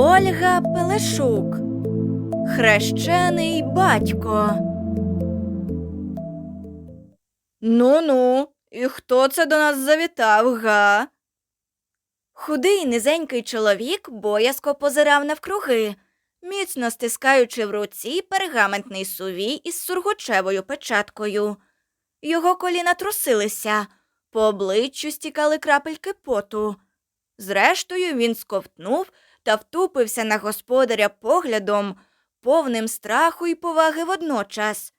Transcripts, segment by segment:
Ольга Пелешук. Хрещений батько. Ну ну, і хто це до нас завітав, га? Худий низенький чоловік боязко позирав навкруги, міцно стискаючи в руці пергаментний сувій із сургучевою печаткою. Його коліна трусилися, по обличчю стікали крапельки поту. Зрештою, він сковтнув та втупився на господаря поглядом, повним страху і поваги водночас.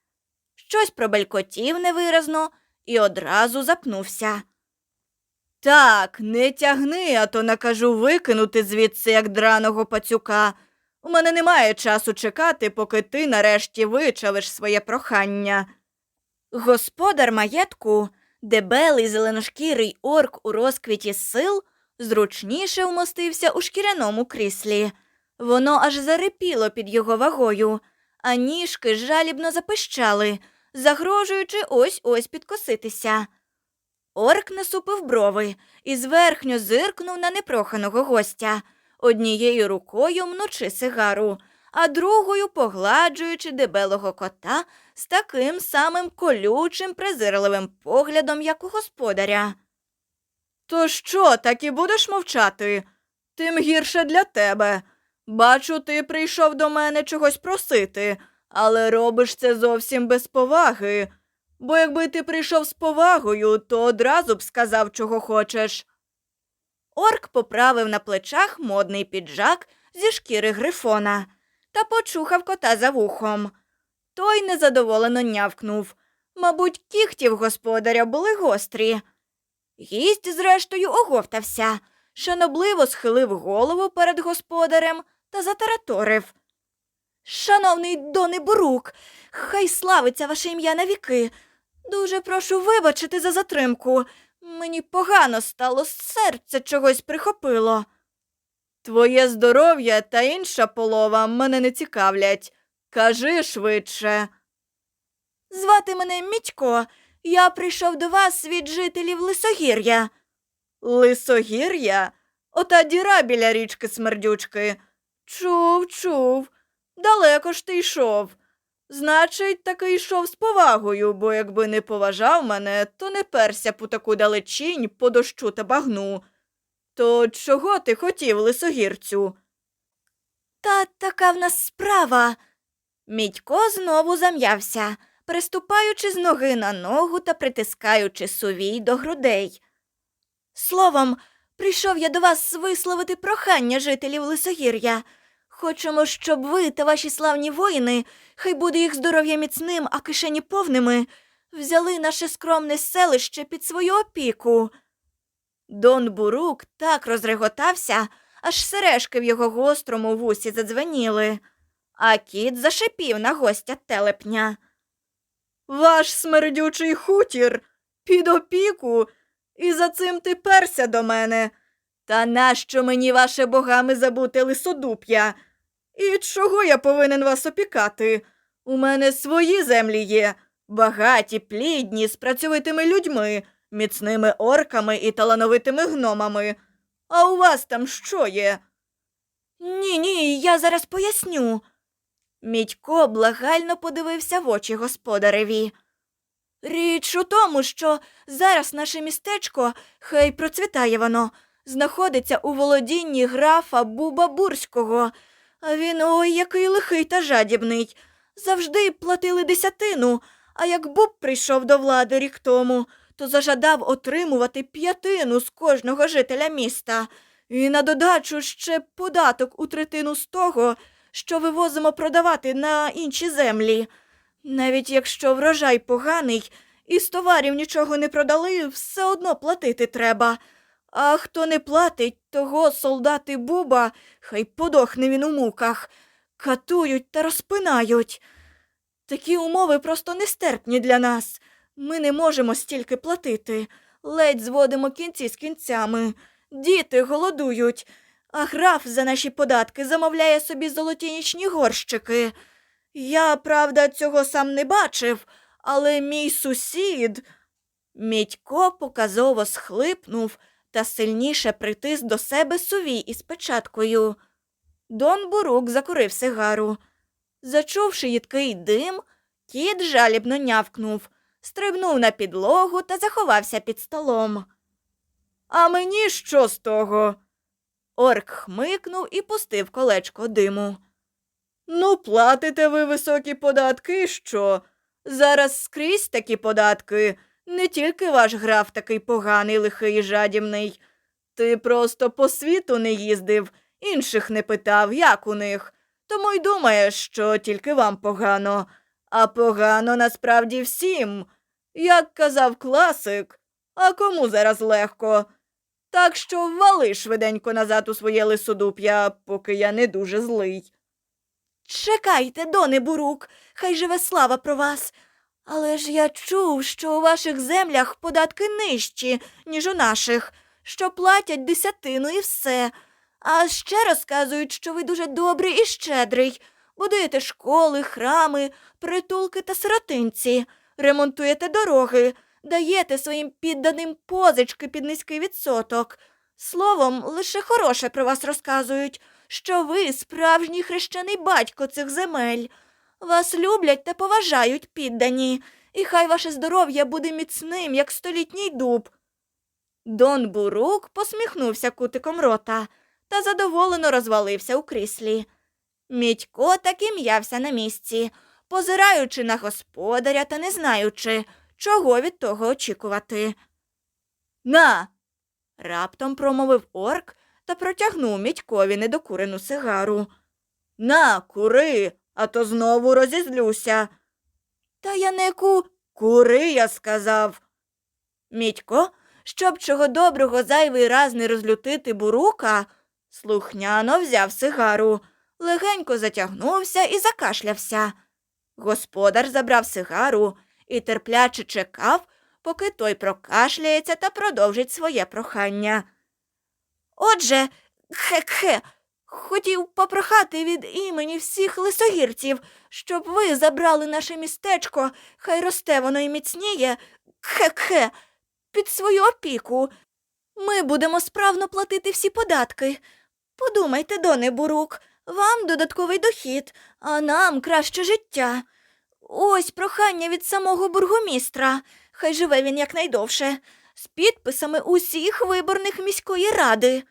Щось пробелькотів невиразно і одразу запнувся. Так, не тягни, а то накажу викинути звідси, як драного пацюка. У мене немає часу чекати, поки ти нарешті вичавиш своє прохання. Господар маєтку, дебелий зеленошкірий орк у розквіті сил, зручніше вмостився у шкіряному кріслі. Воно аж зарипіло під його вагою, а ніжки жалібно запищали, загрожуючи ось ось підкоситися. Орк насупив брови і зверхньо зиркнув на непроханого гостя, однією рукою мнучи сигару, а другою погладжуючи дебелого кота з таким самим колючим, презирливим поглядом, як у господаря. То що, так і будеш мовчати? Тим гірше для тебе. Бачу, ти прийшов до мене чогось просити, але робиш це зовсім без поваги. Бо якби ти прийшов з повагою, то одразу б сказав, чого хочеш. Орк поправив на плечах модний піджак зі шкіри грифона та почухав кота за вухом. Той незадоволено нявкнув. Мабуть, кігті в господаря були гострі. Гість, зрештою, оговтався, шанобливо схилив голову перед господарем та затараторив. Шановний Бурук, хай славиться ваше ім'я на віки. Дуже прошу вибачити за затримку. Мені погано стало, серце чогось прихопило. Твоє здоров'я та інша полова мене не цікавлять. Кажи швидше. Звати мене Мітько. Я прийшов до вас від жителів Лисогір'я. Лисогір'я? Ота діра біля річки смердючки. Чув, чув. Далеко ж ти йшов. Значить, таки йшов з повагою, бо якби не поважав мене, то не перся по таку далечінь по дощу та багну. То чого ти хотів, лисогірцю? Та така в нас справа. Мідько знову зам'явся, переступаючи з ноги на ногу та притискаючи сувій до грудей. Словом, прийшов я до вас висловити прохання жителів Лисогір'я. Хочемо, щоб ви та ваші славні воїни, хай буде їх здоров'я міцним, а кишені повними, взяли наше скромне селище під свою опіку. Дон Бурук так розреготався, аж сережки в його гострому вусі задзвеніли, а кіт зашипів на гостя телепня. Ваш смердючий хутір під опіку, і за цим ти перся до мене. Та нащо мені ваше богами забути лисодуп'я? І чого я повинен вас опікати? У мене свої землі є, багаті, плідні, з працьовитими людьми, міцними орками і талановитими гномами. А у вас там що є? Ні, ні, я зараз поясню. Мідько благально подивився в очі господареві. Річ у тому, що зараз наше містечко, хай процвітає воно, знаходиться у володінні графа Буба Бурського. А він ой який лихий та жадібний. Завжди платили десятину, а як Буб прийшов до влади рік тому, то зажадав отримувати п'ятину з кожного жителя міста. І на додачу ще податок у третину з того, що вивозимо продавати на інші землі. Навіть якщо врожай поганий і з товарів нічого не продали, все одно платити треба. А хто не платить, того солдати Буба, хай подохне він у муках, катують та розпинають. Такі умови просто нестерпні для нас. Ми не можемо стільки платити, ледь зводимо кінці з кінцями. Діти голодують, а граф за наші податки замовляє собі золоті нічні горщики. Я, правда, цього сам не бачив, але мій сусід. Мідько показово схлипнув та сильніше притис до себе сувій із печаткою. Дон Бурук закурив сигару. Зачувши їдкий дим, кіт жалібно нявкнув, стрибнув на підлогу та заховався під столом. А мені що з того? Орк хмикнув і пустив колечко диму. Ну, платите ви високі податки, що? Зараз скрізь такі податки. Не тільки ваш граф такий поганий, лихий і жадібний. Ти просто по світу не їздив, інших не питав, як у них. Тому й думаєш, що тільки вам погано. А погано насправді всім. Як казав класик, а кому зараз легко? Так що вали швиденько назад у своє лисодуп'я, поки я не дуже злий. Чекайте, доне Бурук, хай живе слава про вас. Але ж я чув, що у ваших землях податки нижчі, ніж у наших, що платять десятину і все. А ще розказують, що ви дуже добрий і щедрий. Будуєте школи, храми, притулки та сиротинці, ремонтуєте дороги, даєте своїм підданим позички під низький відсоток. Словом, лише хороше про вас розказують, що ви справжній хрещений батько цих земель. Вас люблять та поважають піддані, і хай ваше здоров'я буде міцним, як столітній дуб. Дон Бурук посміхнувся кутиком рота та задоволено розвалився у кріслі. Мідько так і м'явся на місці, позираючи на господаря та не знаючи, чого від того очікувати. На. раптом промовив орк та протягнув мідькові недокурену сигару. На, кури, а то знову розізлюся. Та я не ку. Кури, я сказав. Мідько, щоб чого доброго зайвий раз не розлютити бурука, слухняно взяв сигару, легенько затягнувся і закашлявся. Господар забрав сигару і терпляче чекав, поки той прокашляється та продовжить своє прохання. Отже, хе-хе, хотів попрохати від імені всіх лисогірців, щоб ви забрали наше містечко, хай росте воно і міцніє, хе-хе, під свою опіку. Ми будемо справно платити всі податки. Подумайте, доне Бурук, вам додатковий дохід, а нам краще життя. Ось прохання від самого бургомістра. Хай живе він якнайдовше, з підписами усіх виборних міської ради.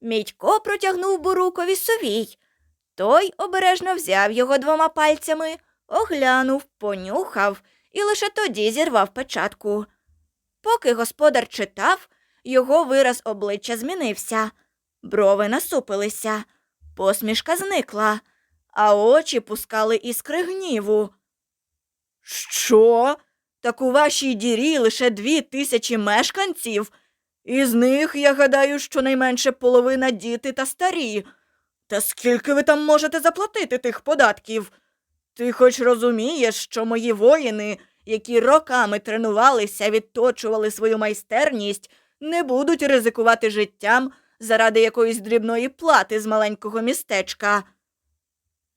Мідько протягнув бурукові совій. Той обережно взяв його двома пальцями, оглянув, понюхав і лише тоді зірвав печатку. Поки господар читав, його вираз обличчя змінився, брови насупилися, посмішка зникла, а очі пускали іскри гніву. Що? Так у вашій дірі лише дві тисячі мешканців? Із них, я гадаю, щонайменше половина діти та старі. Та скільки ви там можете заплатити тих податків? Ти хоч розумієш, що мої воїни, які роками тренувалися, відточували свою майстерність, не будуть ризикувати життям заради якоїсь дрібної плати з маленького містечка.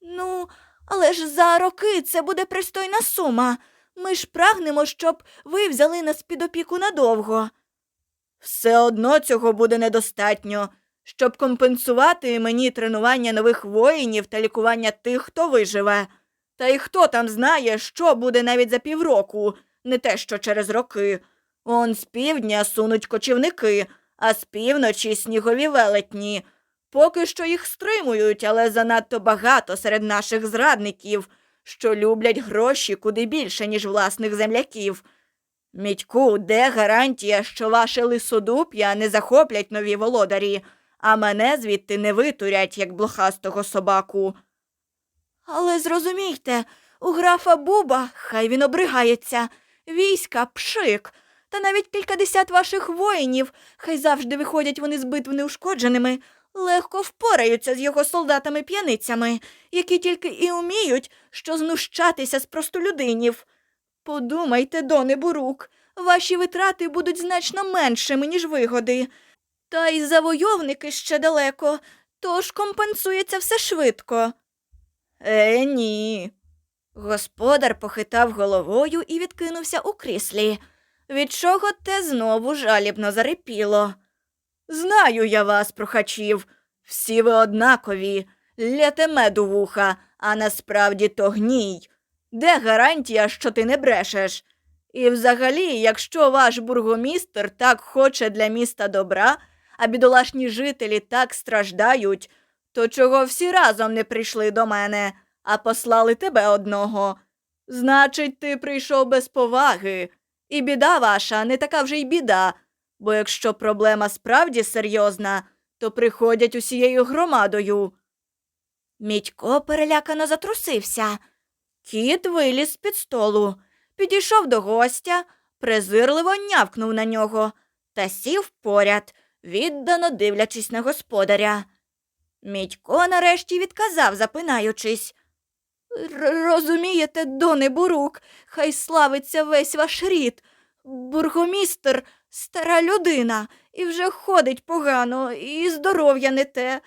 Ну, але ж за роки це буде пристойна сума. Ми ж прагнемо, щоб ви взяли нас під опіку надовго. Все одно цього буде недостатньо, щоб компенсувати мені тренування нових воїнів та лікування тих, хто виживе. Та й хто там знає, що буде навіть за півроку, не те що через роки. Он з півдня сунуть кочівники, а з півночі снігові велетні. Поки що їх стримують, але занадто багато серед наших зрадників, що люблять гроші куди більше, ніж власних земляків. Мідьку, де гарантія, що ваше лисодуп'я не захоплять нові володарі, а мене звідти не витурять, як блохастого собаку. Але зрозумійте, у графа Буба, хай він обригається, війська пшик, та навіть кількадесят ваших воїнів, хай завжди виходять вони з битв неушкодженими, легко впораються з його солдатами-п'яницями, які тільки і уміють, що знущатися з простолюдинів. Подумайте, доне Бурук, ваші витрати будуть значно меншими, ніж вигоди. Та й завойовники ще далеко, тож компенсується все швидко. Е, ні. Господар похитав головою і відкинувся у кріслі, від чого те знову жалібно зарипіло. Знаю я вас, прохачів. Всі ви однакові, ляте меду вуха, а насправді то гній. Де гарантія, що ти не брешеш? І взагалі, якщо ваш бургомістр так хоче для міста добра, а бідолашні жителі так страждають, то чого всі разом не прийшли до мене, а послали тебе одного? Значить, ти прийшов без поваги. І біда ваша не така вже й біда, бо якщо проблема справді серйозна, то приходять усією громадою. Мідько перелякано затрусився. Кіт виліз з-під столу, підійшов до гостя, презирливо нявкнув на нього та сів поряд, віддано дивлячись на господаря. Мідько нарешті відказав, запинаючись. Розумієте, доне Бурук, хай славиться весь ваш рід. Бургомістр стара людина, і вже ходить погано, і здоров'я не те,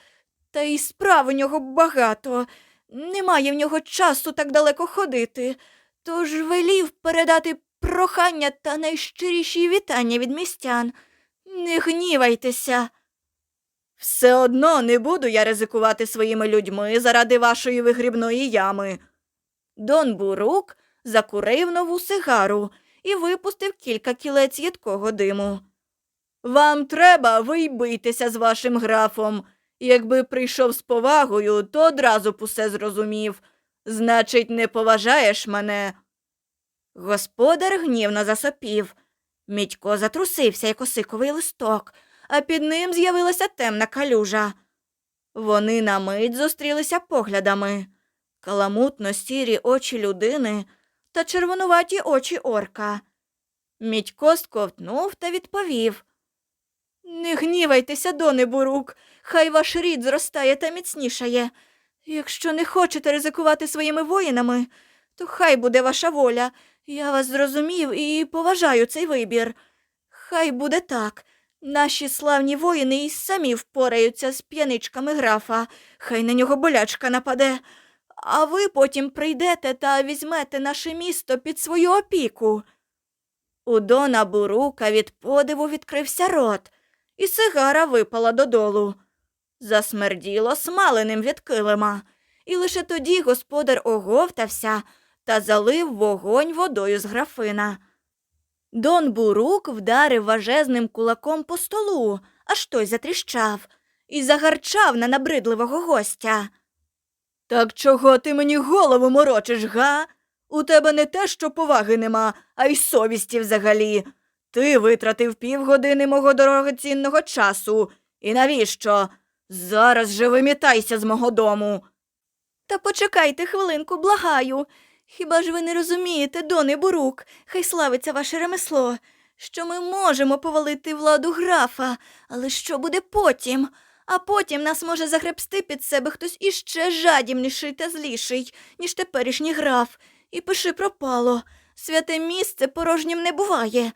та й справ у нього багато. Немає в нього часу так далеко ходити. Тож велів передати прохання та найщиріші вітання від містян. Не гнівайтеся. Все одно не буду я ризикувати своїми людьми заради вашої вигрібної ями. Дон Бурук закурив нову сигару і випустив кілька кілець їдкого диму. Вам треба вийбитися з вашим графом. Якби прийшов з повагою, то одразу б усе зрозумів. Значить, не поважаєш мене. Господар гнівно засопів. Мідько затрусився, як осиковий листок, а під ним з'явилася темна калюжа. Вони на мить зустрілися поглядами. Каламутно сірі очі людини та червонуваті очі орка. Мідько сковтнув та відповів. Не гнівайтеся, доне Бурук, хай ваш рід зростає та міцнішає. Якщо не хочете ризикувати своїми воїнами, то хай буде ваша воля. Я вас зрозумів і поважаю цей вибір. Хай буде так. Наші славні воїни і самі впораються з п'яничками графа, хай на нього болячка нападе. А ви потім прийдете та візьмете наше місто під свою опіку. У Дона Бурука від подиву відкрився рот, і сигара випала додолу. Засмерділо смаленим від килима, і лише тоді господар оговтався та залив вогонь водою з графина. Дон Бурук вдарив важезним кулаком по столу, аж той затріщав, і загарчав на набридливого гостя. Так чого ти мені голову морочиш, га? У тебе не те, що поваги нема, а й совісті взагалі. Ти витратив півгодини мого дорогоцінного часу. І навіщо? Зараз же вимітайся з мого дому. Та почекайте хвилинку, благаю. Хіба ж ви не розумієте, дони Бурук, хай славиться ваше ремесло, що ми можемо повалити владу графа, але що буде потім? А потім нас може загребсти під себе хтось іще жадібніший та зліший, ніж теперішній граф. І пиши пропало. Святе місце порожнім не буває.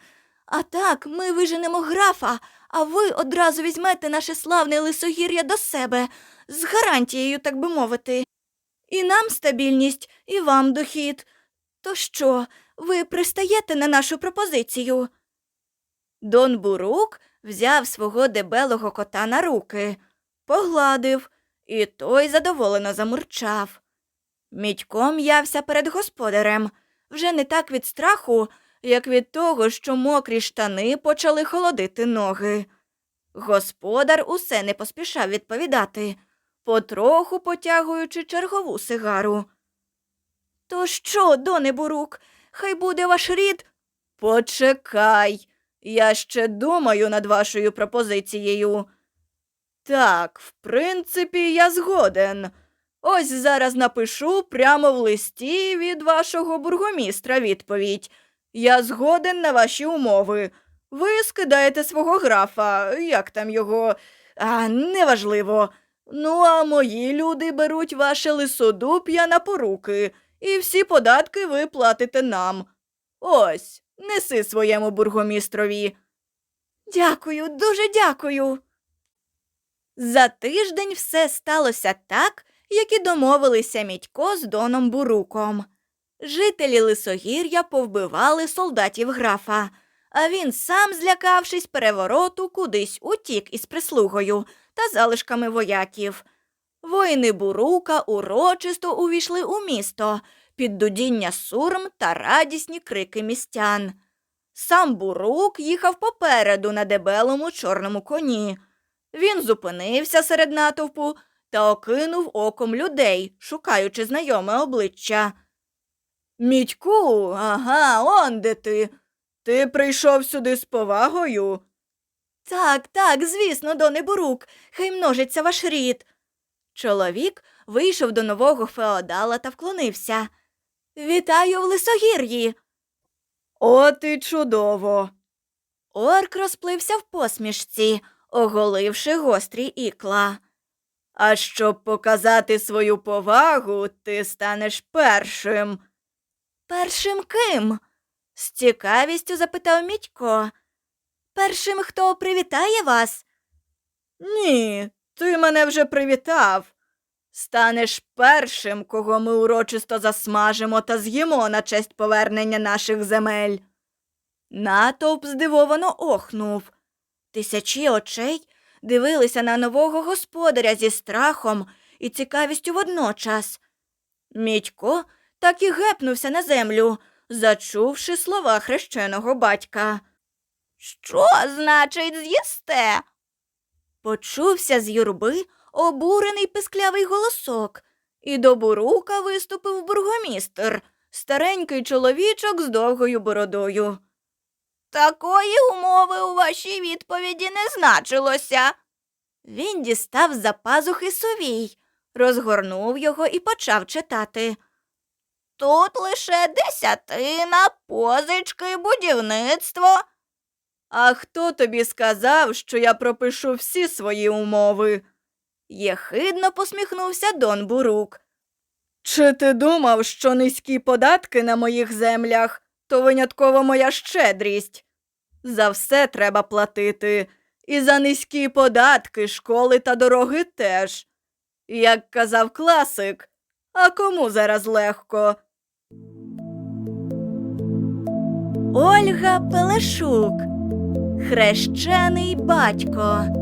А так ми виженемо графа, а ви одразу візьмете наше славне лисогір'я до себе, з гарантією, так би мовити. І нам стабільність, і вам дохід. То що, ви пристаєте на нашу пропозицію? Дон Бурук взяв свого дебелого кота на руки, погладив, і той задоволено замурчав. Мідько м'явся перед господарем, вже не так від страху, як від того, що мокрі штани почали холодити ноги. Господар усе не поспішав відповідати, потроху потягуючи чергову сигару. То що, доне Бурук, хай буде ваш рід? Почекай, я ще думаю над вашою пропозицією. Так, в принципі, я згоден. Ось зараз напишу прямо в листі від вашого бургомістра відповідь. Я згоден на ваші умови. Ви скидаєте свого графа, як там його, а неважливо. Ну, а мої люди беруть ваше лисодуп'я на поруки, і всі податки ви платите нам. Ось, неси своєму бургомістрові. Дякую, дуже дякую. За тиждень все сталося так, як і домовилися Мідько з Доном Буруком. Жителі Лисогір'я повбивали солдатів графа, а він сам, злякавшись перевороту, кудись утік із прислугою та залишками вояків. Воїни Бурука урочисто увійшли у місто під дудіння сурм та радісні крики містян. Сам Бурук їхав попереду на дебелому чорному коні. Він зупинився серед натовпу та окинув оком людей, шукаючи знайоме обличчя. Мідьку, ага, он де ти. Ти прийшов сюди з повагою. Так, так, звісно, доне Бурук, хай множиться ваш рід. Чоловік вийшов до нового феодала та вклонився. Вітаю в лисогір'ї. От і чудово. Орк розплився в посмішці, оголивши гострі ікла. А щоб показати свою повагу, ти станеш першим. Першим ким? з цікавістю запитав Мітько. Першим, хто привітає вас? Ні, ти мене вже привітав. Станеш першим, кого ми урочисто засмажимо та з'їмо на честь повернення наших земель. Натовп здивовано охнув. Тисячі очей дивилися на нового господаря зі страхом і цікавістю водночас. Мідько так і гепнувся на землю, зачувши слова хрещеного батька. Що значить з'їсте? Почувся з юрби обурений писклявий голосок, і до бурука виступив бургомістр, старенький чоловічок з довгою бородою. Такої умови у вашій відповіді не значилося. Він дістав за пазухи совій, розгорнув його і почав читати. Тут лише десятина, позички, будівництво. А хто тобі сказав, що я пропишу всі свої умови? Єхидно посміхнувся Дон Бурук. Чи ти думав, що низькі податки на моїх землях то винятково моя щедрість? За все треба платити, і за низькі податки, школи та дороги теж. Як казав класик, а кому зараз легко? Ольга Пелешук. Хрещений батько.